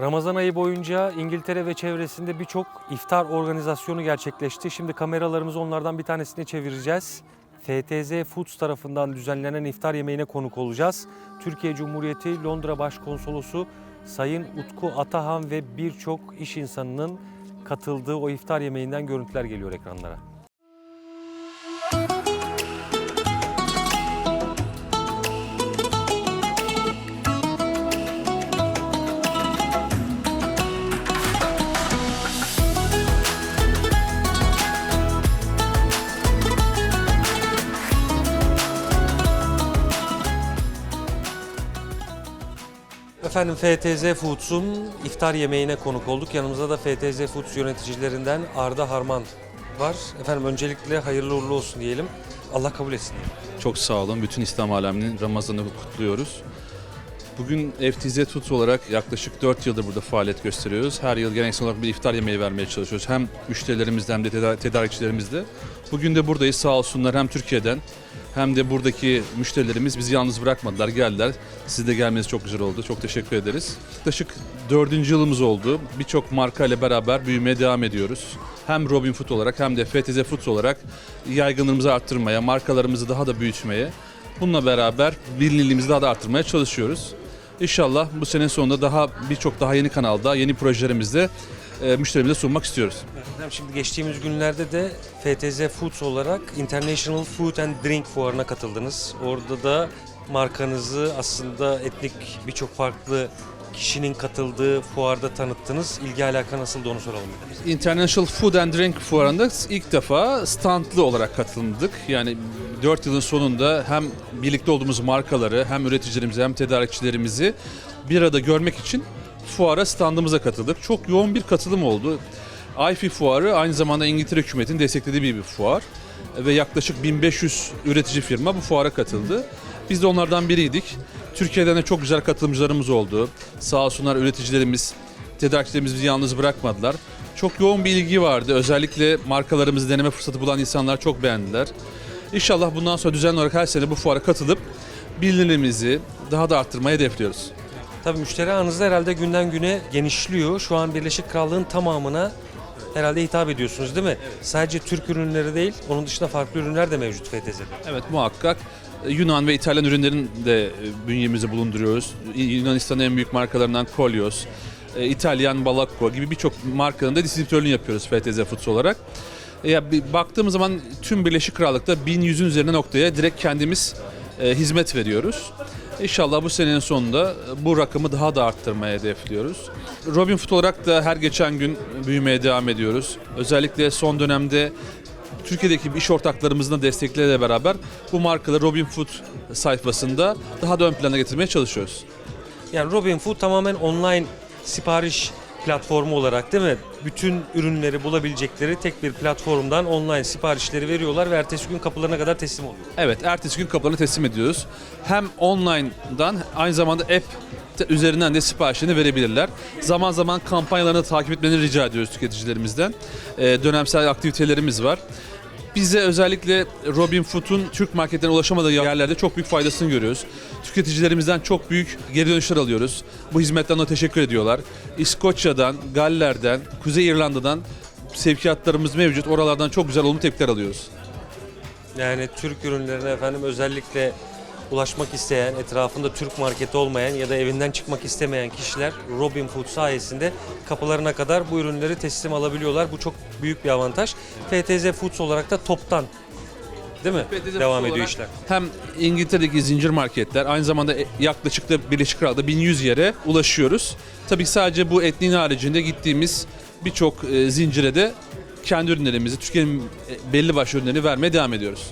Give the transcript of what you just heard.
Ramazan ayı boyunca İngiltere ve çevresinde birçok iftar organizasyonu gerçekleşti. Şimdi kameralarımızı onlardan bir tanesine çevireceğiz. FTZ Foods tarafından düzenlenen iftar yemeğine konuk olacağız. Türkiye Cumhuriyeti Londra Başkonsolosu Sayın Utku Atahan ve birçok iş insanının katıldığı o iftar yemeğinden görüntüler geliyor ekranlara. Efendim FTZ Foods'un iftar yemeğine konuk olduk. Yanımızda da FTZ Foods yöneticilerinden Arda Harman var. Efendim öncelikle hayırlı uğurlu olsun diyelim. Allah kabul etsin. Çok sağ olun. Bütün İslam aleminin Ramazan'ı kutluyoruz. Bugün FTZ Foods olarak yaklaşık 4 yıldır burada faaliyet gösteriyoruz. Her yıl geleneksel olarak bir iftar yemeği vermeye çalışıyoruz. Hem müşterilerimizle hem de teda- tedarikçilerimizle. Bugün de buradayız sağ olsunlar hem Türkiye'den hem de buradaki müşterilerimiz bizi yalnız bırakmadılar, geldiler. Siz de gelmeniz çok güzel oldu. Çok teşekkür ederiz. Yaklaşık dördüncü yılımız oldu. Birçok marka ile beraber büyümeye devam ediyoruz. Hem Robin Food olarak hem de FTZ Foods olarak yaygınlığımızı arttırmaya, markalarımızı daha da büyütmeye, bununla beraber bilinirliğimizi daha da arttırmaya çalışıyoruz. İnşallah bu sene sonunda daha birçok daha yeni kanalda, yeni projelerimizde e, müşterimize sunmak istiyoruz. Şimdi geçtiğimiz günlerde de FTZ Foods olarak International Food and Drink Fuarı'na katıldınız. Orada da markanızı aslında etnik birçok farklı kişinin katıldığı fuarda tanıttınız. İlgi alaka nasıldı onu soralım. International Food and Drink Fuarı'nda ilk defa standlı olarak katıldık. Yani 4 yılın sonunda hem birlikte olduğumuz markaları hem üreticilerimizi hem tedarikçilerimizi bir arada görmek için fuara standımıza katıldık. Çok yoğun bir katılım oldu. IFI fuarı aynı zamanda İngiltere hükümetinin desteklediği bir fuar ve yaklaşık 1500 üretici firma bu fuara katıldı. Biz de onlardan biriydik. Türkiye'den de çok güzel katılımcılarımız oldu. Sağ olsunlar üreticilerimiz, tedarikçilerimiz bizi yalnız bırakmadılar. Çok yoğun bir ilgi vardı. Özellikle markalarımızı deneme fırsatı bulan insanlar çok beğendiler. İnşallah bundan sonra düzenli olarak her sene bu fuara katılıp bilinirliğimizi daha da arttırmayı hedefliyoruz. Tabii müşteri ağınız da herhalde günden güne genişliyor. Şu an Birleşik Krallığın tamamına herhalde hitap ediyorsunuz değil mi? Sadece Türk ürünleri değil, onun dışında farklı ürünler de mevcut FTZ'de. Evet muhakkak Yunan ve İtalyan ürünlerin de e, bünyemizde bulunduruyoruz. Yunanistan'ın en büyük markalarından Kolyos, e, İtalyan Balakko gibi birçok markanın da distribütörlüğünü yapıyoruz FTZ Foods olarak. E, Ya baktığımız zaman tüm Birleşik Krallık'ta 1100'ün üzerine noktaya direkt kendimiz hizmet veriyoruz. İnşallah bu senenin sonunda bu rakamı daha da arttırmaya hedefliyoruz. Robin Food olarak da her geçen gün büyümeye devam ediyoruz. Özellikle son dönemde Türkiye'deki iş ortaklarımızın da destekleriyle beraber bu markaları Robin Food sayfasında daha da ön plana getirmeye çalışıyoruz. Yani Robin Food tamamen online sipariş platformu olarak değil mi? Bütün ürünleri bulabilecekleri tek bir platformdan online siparişleri veriyorlar ve ertesi gün kapılarına kadar teslim oluyor. Evet, ertesi gün kapılarını teslim ediyoruz. Hem online'dan aynı zamanda app üzerinden de siparişini verebilirler. Zaman zaman kampanyalarını takip etmeni rica ediyoruz tüketicilerimizden. Ee, dönemsel aktivitelerimiz var. Bize özellikle Robin Food'un Türk marketlerine ulaşamadığı yerlerde çok büyük faydasını görüyoruz. Tüketicilerimizden çok büyük geri dönüşler alıyoruz. Bu hizmetten de teşekkür ediyorlar. İskoçya'dan, Galler'den, Kuzey İrlanda'dan sevkiyatlarımız mevcut. Oralardan çok güzel olumlu tepkiler alıyoruz. Yani Türk ürünlerine efendim özellikle ulaşmak isteyen, etrafında Türk marketi olmayan ya da evinden çıkmak istemeyen kişiler Robin Food sayesinde kapılarına kadar bu ürünleri teslim alabiliyorlar. Bu çok büyük bir avantaj. FTZ Foods olarak da toptan değil mi? FTZ Devam Foods ediyor olarak işler. Hem İngiltere'deki zincir marketler aynı zamanda e- yaklaşık da Birleşik Krallık'ta 1100 yere ulaşıyoruz. Tabii sadece bu etniğin haricinde gittiğimiz birçok e, zincire de kendi ürünlerimizi, Türkiye'nin e, belli başlı ürünlerini vermeye devam ediyoruz.